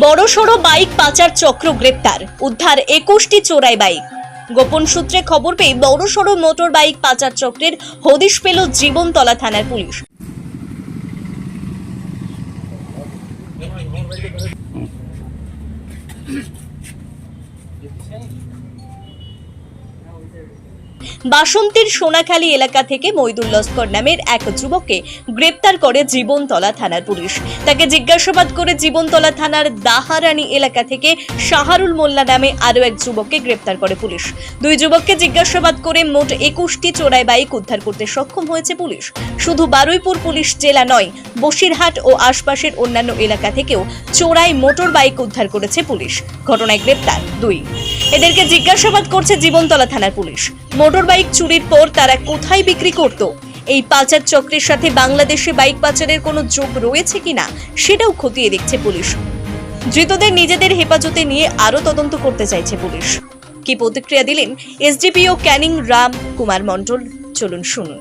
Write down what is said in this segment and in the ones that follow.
বড়সড় বাইক পাচার চক্র গ্রেপ্তার। উদ্ধার একুশটি চোরাই বাইক। গোপন সূত্রে খবর পেয়ে বড়সড় মোটর বাইক পাচার চক্রের হদিশ পেল জীবনতলা থানার পুলিশ। বাসন্তীর সোনাখালী এলাকা থেকে মইদুল লস্কর নামের এক যুবককে গ্রেপ্তার করে জীবনতলা থানার পুলিশ। তাকে জিজ্ঞাসাবাদ করে জীবনতলা থানার দাহারানী এলাকা থেকে শাহারুল মোল্লা নামে আরও এক যুবককে গ্রেপ্তার করে পুলিশ। দুই যুবককে জিজ্ঞাসাবাদ করে মোট একুশটি চোরাই বাইক উদ্ধার করতে সক্ষম হয়েছে পুলিশ। শুধু বারুইপুর পুলিশ জেলা নয়, বসিরহাট ও আশপাশের অন্যান্য এলাকা থেকেও চোরাই মোটর বাইক উদ্ধার করেছে পুলিশ। ঘটনায় গ্রেপ্তার দুই। এদেরকে জিজ্ঞাসাবাদ করছে জীবনতলা থানার পুলিশ। মোটর বাইক চুরির পর তারা কোথায় বিক্রি করত? এই পাচার চক্রের সাথে বাংলাদেশে বাইক পাচারের কোনো যোগ রয়েছে কিনা, সেটাও খতিয়ে দেখছে পুলিশ। ধৃতদের নিজেদের হেফাজতে নিয়ে আরও তদন্ত করতে চাইছে পুলিশ। কি প্রতিক্রিয়া দিলেন এসডিপিও ক্যানিং রাম কুমার মণ্ডল? চলুন শুনুন।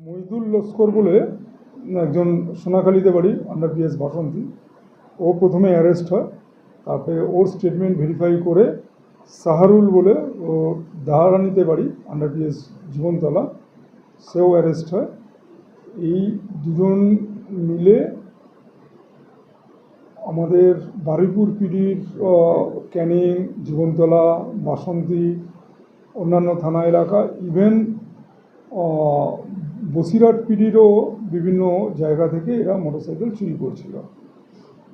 মইদুল লস্কর বলে একজন সোনাখালীতে বাড়ি আন্ডার পিএস বাসন্তী। ও প্রথমে অ্যারেস্ট হয়, তারপরে ওর স্টেটমেন্ট ভেরিফাই করে সাহারুল বলে ও দাহারানিতে বাড়ি আন্ডার পিএস জীবনতলা। সেও অ্যারেস্ট হয়। এই দুজন মিলে আমাদের বারুইপুর পিডির ক্যানিং, জীবনতলা, বাসন্তী, অন্যান্য থানা এলাকা ইভেন বসিরহাট পিডিরও বিভিন্ন জায়গা থেকে এরা মোটরসাইকেল চুরি করছিল।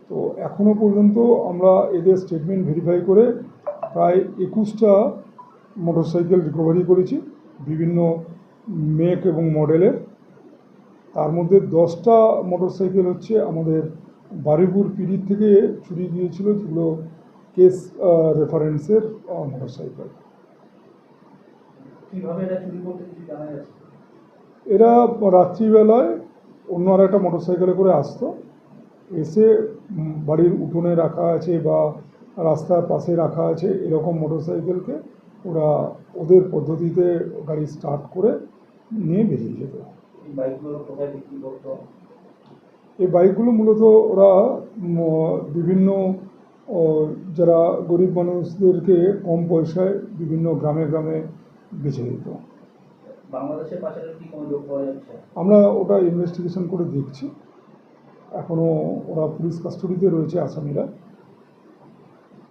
তো এখনও পর্যন্ত আমরা এদের স্টেটমেন্ট ভেরিফাই করে প্রায় একুশটা মোটরসাইকেল রিকভারি করেছি বিভিন্ন মেক এবং মডেলের তার মধ্যে দশটা মোটরসাইকেল হচ্ছে আমাদের বারুইপুর পিডির থেকে চুরি গিয়েছিল যেগুলো কেস রেফারেন্সের মোটরসাইকেল। এরা রাত্রিবেলায় অন্য আর একটা মোটরসাইকেলে করে আসতো। এসে বাড়ির উঠোনে রাখা আছে বা রাস্তার পাশে রাখা আছে এরকম মোটরসাইকেলকে ওরা ওদের পদ্ধতিতে গাড়ি স্টার্ট করে নিয়ে বেরিয়ে যেত। এই বাইকগুলো মূলত ওরা বিভিন্ন যারা গরিব মানুষদেরকে কম পয়সায় বিভিন্ন গ্রামে গ্রামে বেছে দিত। আমরা ওটা ইনভেস্টিগেশন করে দেখছি। এখনও ওরা পুলিশ কাস্টডিতে রয়েছে আসামিরা।